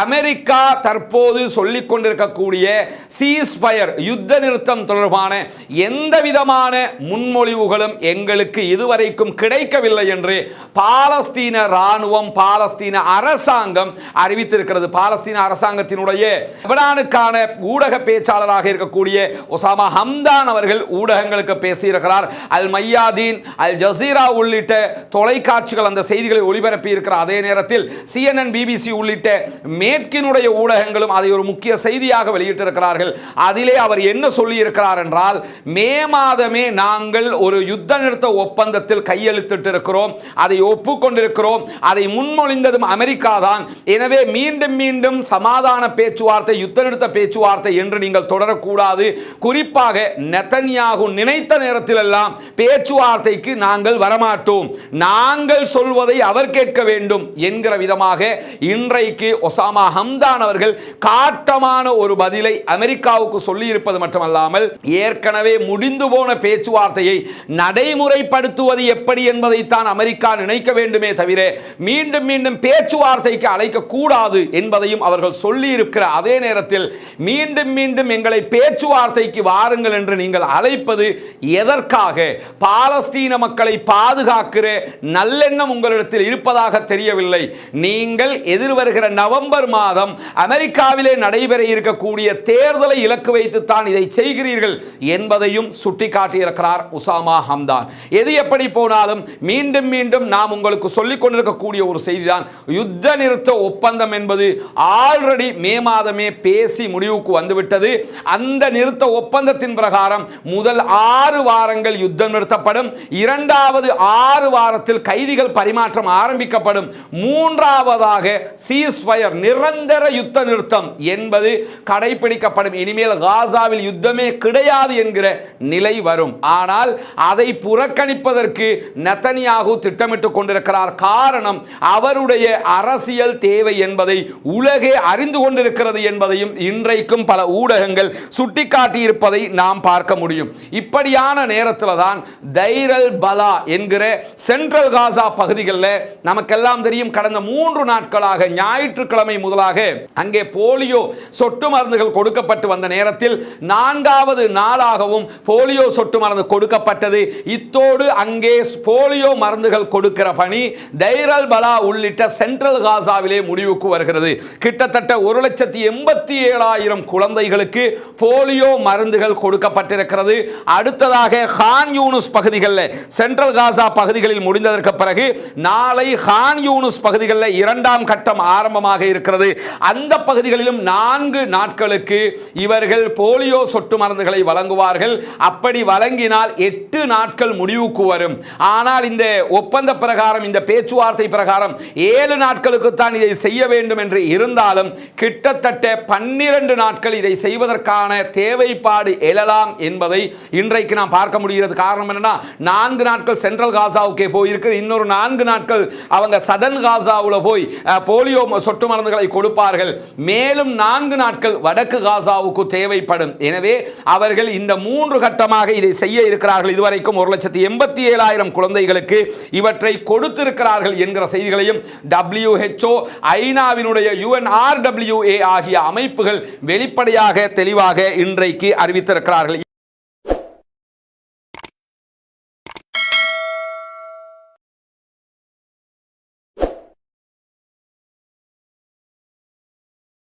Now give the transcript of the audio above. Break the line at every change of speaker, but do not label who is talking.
America தற்போது சொல்லிக் கொண்டிருக்கக்கூடிய சீஸ்பயர் யுத்த நிறுத்தம் தொடர்பான எந்த விதமான முன்மொழிவுகளும் எங்களுக்கு இதுவரைக்கும் கிடைக்கவில்லை என்று பாலஸ்தீன ராணுவம் பாலஸ்தீன அரசாங்கம் அறிவித்திருக்கிறது. பாலஸ்தீன அரசாங்கத்தினுடைய லெபனானுக்கான ஊடக பேச்சாளராக இருக்கக்கூடிய ஒசாமா ஹம்தான் அவர்கள் ஊடகங்களுக்கு பேசியிருக்கிறார். அல் மையாதீன் அல் ஜசீரா உள்ளிட்ட தொலைக்காட்சிகள் அந்த செய்திகளை ஒளிபரப்பி இருக்கிற அதே நேரத்தில் சிஎன்என் பிபிசி உள்ளிட்ட மேற்கினுடைய ஊடகங்களும் அதை ஒரு முக்கிய செய்தியாக வெளியிட்டிருக்கிறார்கள். அதிலே அவர் என்ன சொல்லி இருக்கிறார் என்றால் மே மாதமே நாங்கள் ஒரு யுத்த நிறுத்த ஒப்பந்தத்தில் கையெழுத்திட்டு இருக்கிறோம் அதை ஒப்புக்கொண்டிருக்கிறோம். அதை முன்மொழிந்ததும் அமெரிக்கா தான். எனவே மீண்டும் மீண்டும் சமாதான பேச்சுவார்த்தை யுத்த நிறுத்த பேச்சுவார்த்தை என்று நீங்கள் தொடரக்கூடாது. குறிப்பாக நெத்தன்யாகு நினைத்த நேரத்தில் எல்லாம் பேச்சுவார்த்தைக்கு நாங்கள் வரமாட்டோம். நாங்கள் சொல்வதை அவர் கேட்க வேண்டும் என்கிற விதமாக இன்றைக்கு ஒசாமா ஹம்தான் அவர்கள் காட்டமான ஒரு பதிலை அமெரிக்காவுக்கு சொல்லியிருப்பது மட்டுமல்லாமல் ஏற்கனவே முடிந்து போன பேச்சுவார்த்தையை நடைமுறைப்படுத்துவது எப்படி என்பதைத்தான் அமெரிக்கா நினைக்க வேண்டுமே தவிர மீண்டும் மீண்டும் பேச்சுவார்த்தைக்கு அழைக்கக்கூடாது என்பதையும் அவர்கள் சொல்லியிருக்கிற அதே நேரத்தில் மீண்டும் மீண்டும் எங்களை பேச்சுவார்த்தைக்கு வாருங்கள் என்று நீங்கள் அழைப்பது எதற்காக? பாலஸ்தீன மக்களை பாதுகாக்கிற நல்லெண்ணம் உங்களிடத்தில் இருப்பதாக தெரியவில்லை. நீங்கள் எதிர்வருகிற நவம்பர் மாதம் அமெரிக்காவிலே நடைபெற இருக்கக்கூடிய தேர்தலை இலக்கு வைத்துத்தான் இதை செய்கிறீர்கள் என்பதையும் சுட்டிக்காட்டியிருக்கிறார் உசாமா ஹம்தான். எது எப்படி போனாலும் மீண்டும் மீண்டும் நாம் உங்களுக்கு சொல்லிக் கொண்டிருக்கக்கூடிய ஒரு செய்திதான். யுத்த நிறுத்த ஒப்பந்தம் என்பது ஆல்ரெடி மே மாதமே பேசி முடிவுக்கு வந்துவிட்டது. அந்த நிறுத்த ஒப்பந்தத்தின் பிரகாரம் முதல் ஆறு வாரங்கள் யுத்தம் நிறுத்தப்படும். இரண்டாவது ஆறு வாரத்தில் கைதிகள் பரிமாற்றம் ஆரம்பிக்கப்படும். மூன்றாவதாக சீஸ்ஃபயர் நிரந்தர யுத்த நிறுத்தம் என்பது கடைபிடிக்கப்படும். இனிமேல் காசாவில் யுத்தமே கிடையாது என்கிற நிலை வரும். ஆனால் அதை புறக்கணிப்பதற்கு நெத்தனியாகு திட்டமிட்டுக் கொண்டிருக்கிறார். காரணம் அவருடைய அரசியல் தேவை என்பதை உலகே அறிந்து கொண்டிருக்கிறது என்பதையும் இன்றைக்கும் பல ஊடகங்கள் சுட்டிக்காட்டியிருப்பதை நாம் பார்க்க முடியும். இப்படியான நேரத்தில் தான் தைரல் பலா என்கிற சென்ட்ரல் காசா பகுதிகளில் நமக்கெல்லாம் தெரியும். கடந்த மூன்று நாட்களாக ஞாயிற்றுக்கிழமை முதன்மை முதலாக. அங்கே போலியோ சொட்டு மருந்துகள் கொடுக்கப்பட்டு வந்த நேரத்தில் நான்காவது நாளாகவும் போலியோ சொட்டு மருந்து கொடுக்கப்பட்டது. இத்தோடு அங்கே போலியோ மருந்துகள் கொடுக்கிற பணி தைரல் பலா உள்ளிட்ட சென்ட்ரல் காசாவிலே முடிவுக்கு வருகிறது. கிட்டத்தட்ட ஒரு லட்சத்தி எண்பத்தி ஏழாயிரம் குழந்தைகளுக்கு போலியோ மருந்துகள் கொடுக்கப்பட்டிருக்கிறது. அடுத்ததாக ஹான் யூனுஸ் பகுதிகளில் சென்ட்ரல் காசா பகுதிகளில் முடிந்ததற்கு பிறகு நாளை ஹான் யூனுஸ் பகுதிகளில் இரண்டாம் கட்டம் ஆரம்பமாக இருக்கிறது. அந்த பகுதிகளிலும் நான்கு நாட்களுக்கு இவர்கள் போலியோ சொட்டு மருந்துகளை வழங்குவார்கள். அப்படி வழங்கினால் எட்டு நாட்கள் முடிவுக்கு வரும். ஆனால் இந்த ஒப்பந்த பிரகாரம் இந்த பேச்சுவார்த்தை பிரகாரம் ஏழு நாட்களுக்கு தான் இதை செய்ய வேண்டும் என்று இருந்தாலும் கிட்டத்தட்ட பன்னிரண்டு நாட்கள் இதை செய்வதற்கான தேவைப்பாடு எழலாம் என்பதை இன்றைக்கு நாம் பார்க்க முடிகிறது. காரணம் என்னன்னா நான்கு நாட்கள் சென்ட்ரல் காசாவுக்கே போயிருக்கு. இன்னொரு நான்கு நாட்கள் அவங்க சதன் காசாவில் போய் போலியோ சொட்டு மருந்து மருந்துகளை கொடுப்பார்கள். மேலும் நான்கு நாட்கள் வடக்கு காசாவுக்கு தேவைப்படும். எனவே அவர்கள் இந்த மூன்று கட்டமாக இதை செய்ய இருக்கிறார்கள். இதுவரைக்கும் ஒரு லட்சத்தி எண்பத்தி ஏழாயிரம் குழந்தைகளுக்கு இவற்றை கொடுத்திருக்கிறார்கள் என்கிற செய்திகளையும் டபிள்யூஹெச்ஓ ஐநாவினுடைய யுஎன்ஆர்டபிள்யூஏ ஆகிய அமைப்புகள் வெளிப்படையாக தெளிவாக இன்றைக்கு அறிவித்திருக்கிறார்கள்.